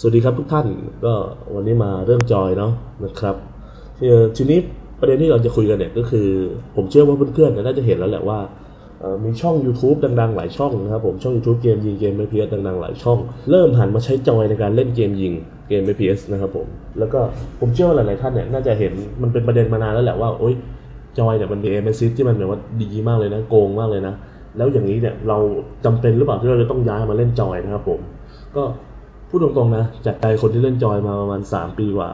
สวัสดีครับทุกท่านก็วันนี้มาเรื่องจอยเนาะนะครับทีนี้ประเด็นที่เราจะคุยกันเนี่ยก็คือ ผมเชื่อว่าเพื่อนๆน่าจะเห็นแล้วแหละว่ามีช่อง YouTube ดังๆ หลายช่องนะครับผมช่อง YouTube เกมยิงเกม FPS ดังๆ หลายช่อง เริ่มหันมาใช้จอยในการเล่นเกมยิงเกม FPS นะครับผมแล้วก็ผมเชื่อว่าหลายๆท่านเนี่ยน่าจะเห็นมันเป็นประเด็นมานานแล้วแหละว่าโอ๊ยจอยเนี่ยมันมี m s ที่มันแบบว่าดีมากเลยนะโกงมากเลยนะแล้วอย่างนี้เนี่ยเราจำเป็นหรือเปล่าที่เราจะต้องย้ายมาเล่นจอยนะครับผมก็ พูดตรงๆนะจากใจคนที่เล่นจอยมาประมาณ 3 ปีกว่า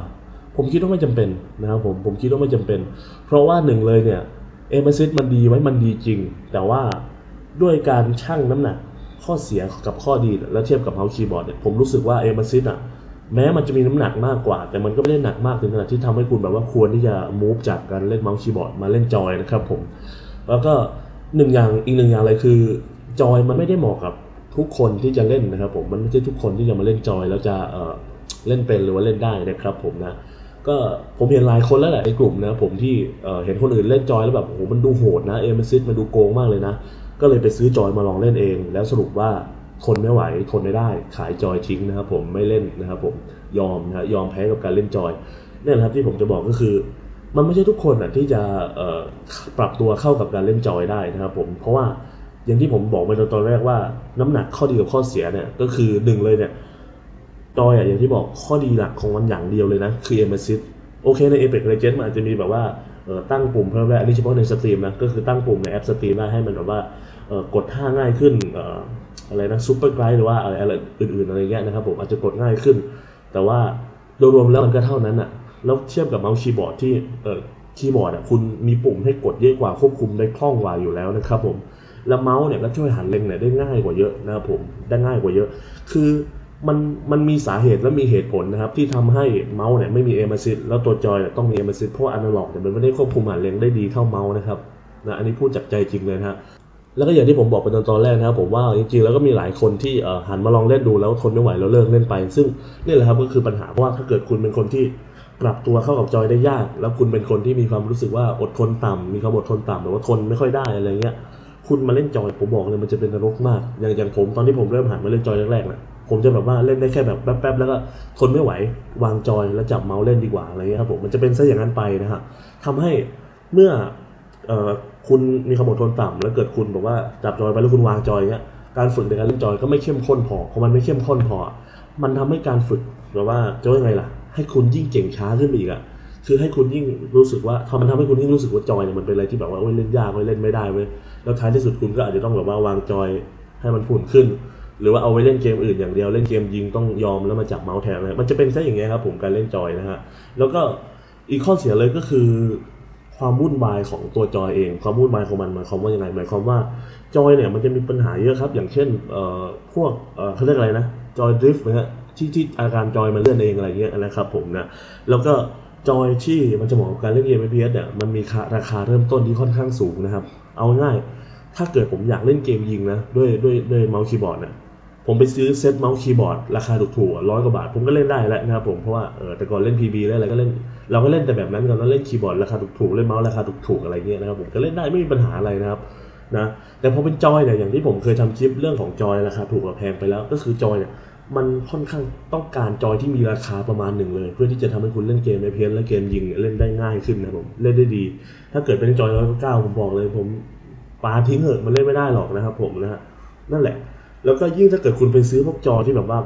ผมคิดว่าไม่จำเป็นนะครับผมผมคิดว่าไม่จำเป็น เพราะว่าหนึ่งเลยเนี่ยเอมซิสมันดีไหมมันดีจริง แต่ว่าด้วยการชั่งน้ำหนักข้อเสียกับข้อดีแล้วเทียบกับเมาส์คีย์บอร์ดเนี่ยผมรู้สึกว่าเอมซิสอะแม้มันจะมีน้ำหนักมากกว่า แต่มันก็ไม่ได้หนักมากถึงขนาดที่ทำให้คุณแบบว่าควรที่จะมูฟจากการเล่นเมาส์คีย์บอร์ดมาเล่นจอยนะครับผมแล้วก็หนึ่งอย่างอีกหนึ่งอย่างเลยคือจอยมันไม่ได้เหมาะกับ ทุกคนที่จะเล่นนะครับผมมันไม่ใช่ทุกคนที่จะมาเล่นจอยแล้วจะเอ่อเล่นเป็นหรือว่าเล่นได้นะครับผมนะก็ผมเห็นหลายคนแล้วแหละในกลุ่มนะผมที่เอ่อเห็นคนอื่นเล่นจอยแล้วแบบโอ้โหมันดูโหดนะเอเมซิสมันดูโกงมากเลยนะก็เลยไปซื้อจอยมาลองเล่นเอง แล้วสรุปว่าทนไม่ไหวทนไม่ได้ขายจอยทิ้งนะครับผมไม่เล่นนะครับผมยอมนะยอมแพ้กับการเล่นจอยเนี่ยนะครับที่ผมจะบอกก็คือมันไม่ใช่ทุกคนอะที่จะปรับตัวเข้ากับการเล่นจอยได้นะครับผมเพราะว่า อย่างที่ผมบอกไปตอนแรกว่า น้ำหนักข้อดีกับข้อเสียเนี่ย ก็คือหนึ่งเลยเนี่ยจอยอะอย่างที่บอกข้อดีหลักของมันอย่างเดียวเลยนะ คือ m อ s i s โอเคใน Apex Legends มันอาจจะมีแบบว่าตั้งปุ่มเพิ่มได้อันนี้เฉพาะในสตรีมนะก็คือตั้งปุ่มในแอปสตรีมได้ให้มันแบบว่ากดท่าง่ายขึ้นออะไรนะซูเปอร์ไกด์หรือว่าอะไรอะไรอื่นๆอะไรเงี้ยนะครับผมอาจจะกดง่ายขึ้น แต่ว่าโดยรวมแล้วมันก็เท่านั้นอะแล้วเทียบกับเมาส์คีย์บอร์ดที่คีย์บอร์ดอะคุณมีปุ่มให้กดเยอะกว่าควบคุมได้คล่องกว่าอยู่แล้วนะครับผม แล้วเมาส์เนี่ยก็ช่วยหันเล็งเนี่ยได้ง่ายกว่าเยอะนะครับผมได้ง่ายกว่าเยอะ คือมันมันมีสาเหตุและมีเหตุผลนะครับที่ทำให้เมาส์เนี่ยไม่มีเอมซิสแล้วตัวจอยต้องมีเอมซิสเพราะอนาล็อกเนี่ยมันไม่ได้ควบคุมหันเล็งได้ดีเท่าเมาส์นะครับนะอันนี้พูดจากใจจริงเลยนะฮะแล้วก็อย่างที่ผมบอกไปตอนตอนแรกนะครับผมว่าจริงๆแล้วก็มีหลายคนที่หันมาลองเล่นดูแล้วทนไม่ไหวแล้วเลิกเล่นไป ซึ่งนี่แหละครับก็คือปัญหาเพราะว่าถ้าเกิดคุณเป็นคนที่ปรับตัวเข้ากับจอยได้ยาก แล้วคุณเป็นคนที่มีความรู้สึกว่าอดทนต่ำมีความอดทนต่ำหรือว่าทนไม่ค่อยได้อะไรเงี้ย คุณมาเล่นจอยผมบอกเลยมันจะเป็นนรกมากอย่างอย่างผมตอนที่ผมเริ่มหันมาเล่นจอยแรกๆนะผมจะแบบว่าเล่นได้แค่แบบแป๊บๆแล้วก็ทนไม่ไหววางจอยแล้วจับเมาส์เล่นดีกว่าอะไรเงี้ยครับผมมันจะเป็นซะอย่างนั้นไปนะฮะทำให้เมื่ออคุณมีความอดทนต่ำแล้วเกิดคุณบอกว่าจับจอยไปแล้วคุณวางจอยเงี้ยการฝึกในการเล่นจอยก็ไม่เข้มข้นพอพอมันไม่เข้มข้นพอ มันทำให้การฝึกแบบว่าจะว่ายังไงล่ะ ให้คุณยิ่งเก่งช้าขึ้นไปอีกอะ คือให้คุณยิ่งรู้สึกว่าทำมันทำให้คุณยิ่งรู้สึกว่าจอยเนี่ยมันเป็นอะไรที่แบบว่าโอ้ยเล่นยากเว้ยเล่นไม่ได้เว้ยแล้วท้ายที่สุดคุณก็อาจจะต้องแบบว่าวางจอยให้มันผุ่นขึ้น หรือว่าเอาไว้เล่นเกมอื่นอย่างเดียวเล่นเกมยิงต้องยอมแล้วมาจับเมาส์แทนเลยมันจะเป็นแค่อย่างเงี้ยครับผมการเล่นจอยนะฮะแล้วก็อีกข้อเสียเลยก็คือความวุ่นวายของตัวจอยเอง ความวุ่นวายของมันหมายความว่ายังไงหมายความว่าจอยเนี่ยมันจะมีปัญหาเยอะครับ อย่างเช่นเอ่อพวกเอ่อเขาเรียกอะไรนะจอยดริฟต์นะฮะที่ที่อาการจอยมันเลื่อนเองอะไรเงี้ยนะครับผมนะแล้วก็ จอยที่มันจะเหมาะกับการเล่นเกม FPS เนี่ยมันมีราคาเริ่มต้นที่ค่อนข้างสูงนะครับ เอาง่าย ถ้าเกิดผมอยากเล่นเกมยิงนะ ด้วยด้วยด้วยเมาส์คีย์บอร์ดเนี่ยผมไปซื้อเซตเมาส์คีย์บอร์ดราคาถูกๆร้อยกว่าบาท ผมก็เล่นได้แล้วนะครับผมเพราะว่าเออแต่ก่อนเล่น PB เล่นอะไรก็เล่นเราก็เล่นแต่แบบนั้นกันแล้วเล่นคีย์บอร์ดราคาถูกๆเล่นเมาส์ราคาถูกๆอะไรเงี้ยนะครับผมก็เล่นได้ไม่มีปัญหาอะไรนะครับนะแต่พอเป็นจอยเนี่ยอย่างที่ผมเคยทำคลิปเรื่องของจอยราคาถูกกับแพงไปแล้ว ก็คือจอยเนี่ย มันค่อนข้างต้องการจอยที่มีราคาประมาณหนึ่งเลย เพื่อที่จะทำให้คุณเล่นเกมในเพียนและเกมยิงเล่นได้ง่ายขึ้นนะผมเล่นได้ดี ถ้าเกิดเป็นจอยร้อยเก้าผมบอกเลย ผมปาทิ้งเหอะมันเล่นไม่ได้หรอกนะครับผมนะฮะนั่นแหละ แล้วก็ยิ่งถ้าเกิดคุณไปซื้อพวกจอที่แบบว่า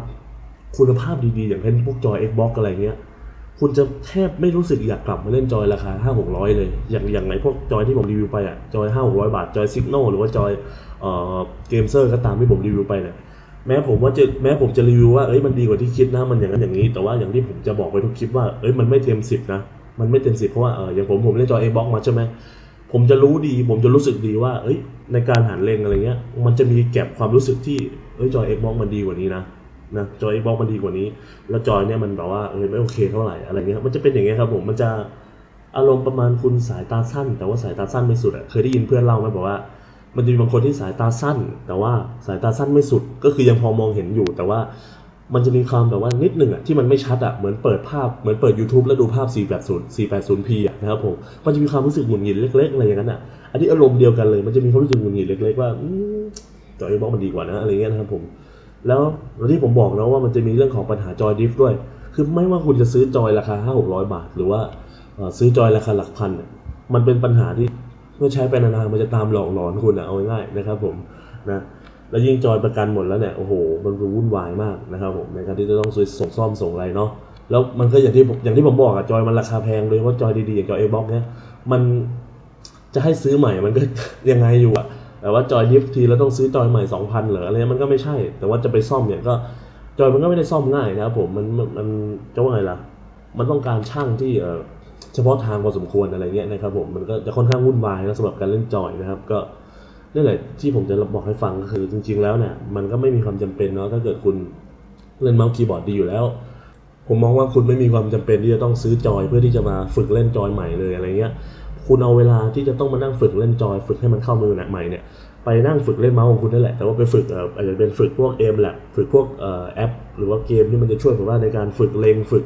คุณภาพดีๆ อย่างเช่นพวกจอ Xbox อะไรเงี้ย คุณจะแทบไม่รู้สึกอยากกลับมาเล่นจอยราคา5 6 0 0เลย อย่างอย่างไหนพวกจอยที่ผมรีวิวไปอะจอย5 6 0 0บาท จอยซิกโนหรือว่าจอยเอ่อเกมเซอร์ก็ตามที่ผมรีวิวไปเนี่ย แม้ผมว่าจะแม้ผมจะรีวิวว่าเอ้ยมันดีกว่าที่คิดนะมันอย่างนั้นอย่างนี้ แต่ว่าอย่างที่ผมจะบอกไปทุกคลิปว่าเอ้ยมันไม่เต็มสิบนะมันไม่เต็มสิบเพราะว่าเอออย่างผมผมเล่นจอ Xbox มาใช่ไหมผมจะรู้ดี ผมจะรู้สึกดีว่า เอ้ย ในการหันเลงอะไรเงี้ย มันจะมีแก็บความรู้สึกที่เอ้ยจอย Xbox มันดีกว่านี้นะนะจอย Xbox มันดีกว่านี้ แล้วจอยเนี่ยมันแบบว่าเออไม่โอเคเท่าไหร่อะไรเงี้ยมันจะเป็นอย่างเงี้ยครับผมมันจะอารมณ์ประมาณคุณสายตาสั้น แต่ว่าสายตาสั้นไม่สุดอะเคยได้ยินเพื่อนเล่าไหมบอกว่า มันจะมีบางคนที่สายตาสั้น แต่ว่าสายตาสั้นไม่สุดก็คือยังพอมองเห็นอยู่ แต่ว่ามันจะมีความแบบว่านิดหนึ่งอะที่มันไม่ชัดอะเหมือนเปิดภาพเหมือนเปิด YouTube แล้วดูภาพ 480 480p อะนะครับผมมันจะมีความรู้สึกหงุดหงิดเล็ก ๆ อะไรอย่างนั้นอะอันนี้อารมณ์เดียวกันเลย มันจะมีความรู้สึกหงุดหงิดเล็ก ๆ ว่าจอยบ็อกมันดีกว่านะอะไรเงี้ยนะครับผมแล้วที่ผมบอกนะว่ามันจะมีเรื่องของปัญหาจอยดิฟด้วย คือไม่ว่าคุณจะซื้อจอยราคา 5 600 บาท หรือว่าซื้อจอยราคาหลักพันเนี่ยมันเป็นปัญหาที่ เมื่อใช้ไปนานๆมันจะตามหลอกหลอนคุณอะเอาง่ายๆนะครับผมนะแล้วยิ่งจอยประกันหมดแล้วเนี่ยโอ้โห มันวุ่นวายมากนะครับผมในการที่จะต้องซื้อส่งซ่อมส่งอะไรเนาะแล้วมันก็อย่างที่ผมอย่างที่ผมบอกอะจอยมันราคาแพงโดยเฉพาะจอยดีๆอย่างจอยเอ็กบ็อกเนี่ยมันจะให้ซื้อใหม่มันก็ยังไงอยู่อะแต่ว่าจอยดิฟทีแล้วต้องซื้อจอยใหม่2,000เหรออะไรเงี้ยมันก็ไม่ใช่ แต่ว่าจะไปซ่อมเนี่ยก็จอยมันก็ไม่ได้ซ่อมง่ายนะครับผมมันมันมันจะว่าไงล่ะ มันต้องการช่างที่เออ เฉพาะทางพอสมควรอะไรเงี้ยนะครับผมมันก็จะค่อนข้างวุ่นวายนะสำหรับการเล่นจอยนะครับ ก็นี่แหละที่ผมจะบอกให้ฟังก็คือจริง ๆ แล้วเนี่ยมันก็ไม่มีความจำเป็นเนาะถ้าเกิดคุณเล่นเมาส์คีย์บอร์ดดีอยู่แล้ว ผมมองว่าคุณไม่มีความจำเป็นที่จะต้องซื้อจอยเพื่อที่จะมาฝึกเล่นจอยใหม่เลยอะไรเงี้ยคุณเอาเวลาที่จะต้องมานั่งฝึกเล่นจอยฝึกให้มันเข้ามือหนักใหม่เนี่ยไปนั่งฝึกเล่นเมาส์ของคุณนั่นแหละ แต่ว่าไปฝึกเอ่ออาจจะเป็นฝึกพวกเอมแหละฝึกพวกเอ่อแอป หรือว่าเกมที่มันจะช่วยผมว่าในการฝึกเลงฝึก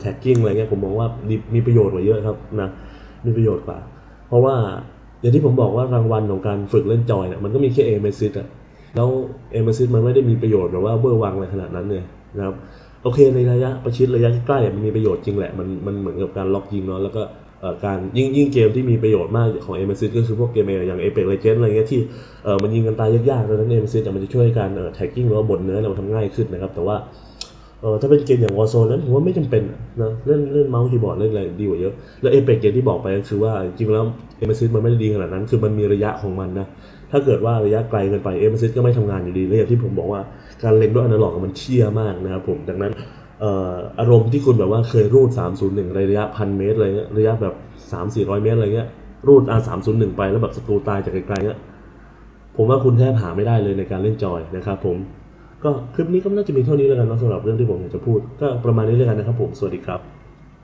แท็กกิ้งอะไรเงี้ยผมมองว่ามีมีประโยชน์กว่าเยอะครับนะมีประโยชน์กว่า เพราะว่าอย่างที่ผมบอกว่ารางวัลของการฝึกเล่นจอยเนี่ยมันก็มีแค่เอเมซิตอะแล้วเอเมซิตมันไม่ได้มีประโยชน์แบบว่าเบอร์วังอะไรขนาดนั้นเนี่ยนะครับโอเคในระยะประชิดระยะใกล้ๆมันมีประโยชน์จริงแหละมันมันเหมือนกับการล็อกยิงเนาะแล้วก็การยิ่งยิ่งเกมที่มีประโยชน์มากของเอเมซิตก็คือพวกเกมอย่างเอเปกเลเจนอะไรเงี้ยที่เออมันยิงกันตายยากๆดังนั้นเอเมซิตมันจะช่วยการแท็กกิ้งหรือว่าบดเนื้อเราทำง่ายขึ้นนะครับแต่ว่า เออถ้าเป็นเกมอย่างวอ r z โซนนั้นผมว่าไม่จำเป็นนะเล่นเล่นเมาส์คีย์บอร์ดเล่นอะไรดีกว่าเยอะ แล้วเอเปกเกมที่บอกไปก็คือว่าจริงแล้วเอ s มซิมันไม่ได้ดีขนาดนั้น คือมันมีระยะของมันนะ ถ้าเกิดว่าระยะไกลเกินไปเอ s มซิก็ไม่ทำงานอยู่ดีและอย่างที่ผมบอกว่าการเล่นด้วยอนาล็อกมันเชี่ยมากนะครับผมดังนั้นเอ่ออารมณ์ที่คุณแบบว่าเคยรูด 301 ระยะพันเมตรอะไรเงี้ยระยะแบบ 3 400 เมตรอะไรเงี้ยรูด R 301 ไปแล้วแบบศัตรูตายจากไกลๆเงี้ยผมว่าคุณแทบหาไม่ได้เลยในการเล่นจอยนะครับผม ก็คลิปนี้ก็น่าจะมีเท่านี้แล้วกันเนาะสำหรับเรื่องที่ผมอยากจะพูด ก็ประมาณนี้แล้วกันนะครับผม สวัสดีครับ